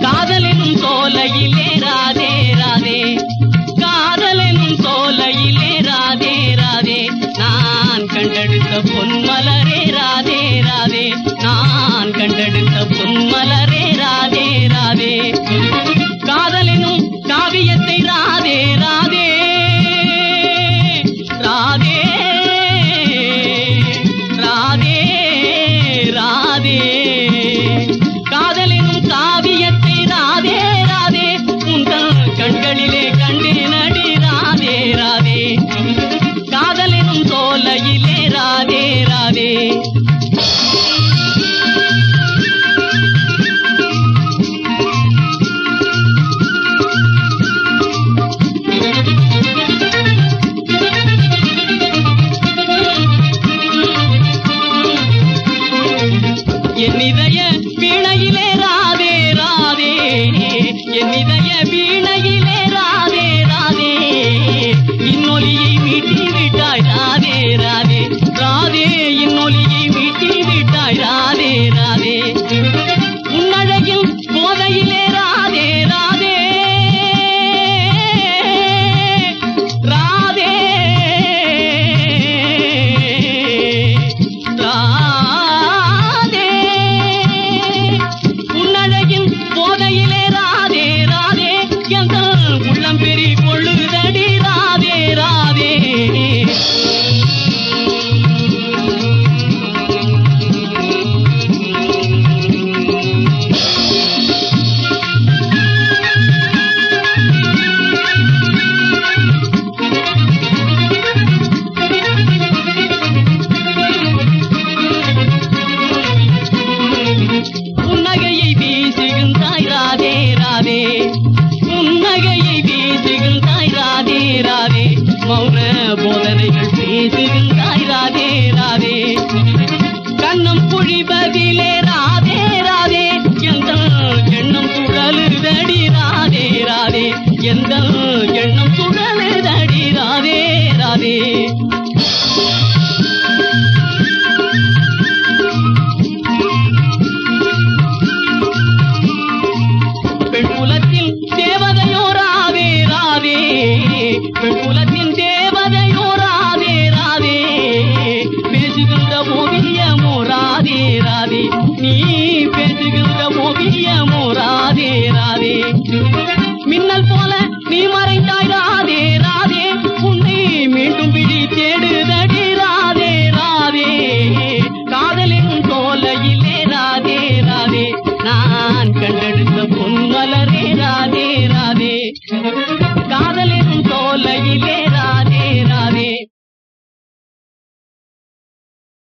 காதலினும் சோலையிலே ராதே ராதே. காதலினும் சோலையிலே ராதே ராதே. நான் கண்டெடுத்த பொன்மலரே ராதே ராதே. நான் கண்டெடுத்த பொன்மலரே ராதே. என் இதய வீணையிலே ராதே ராதே. இன்னொலியை மீட்டி விட்டாய் ராதே ராதே. ராதே போதனைகள் பேசுகின்றாய் ராதே ராதே. கண்ணம் புழிபதிலே ராதே ராதே. எந்த எண்ணம் சுழலுதடி ராதே ராதே. எந்த எண்ணம் சுழலுதடி ராதே ராதே. பெண் குலத்தின் தேவதையோ ராதே ராதே. பெண் குலத்தின் ராதே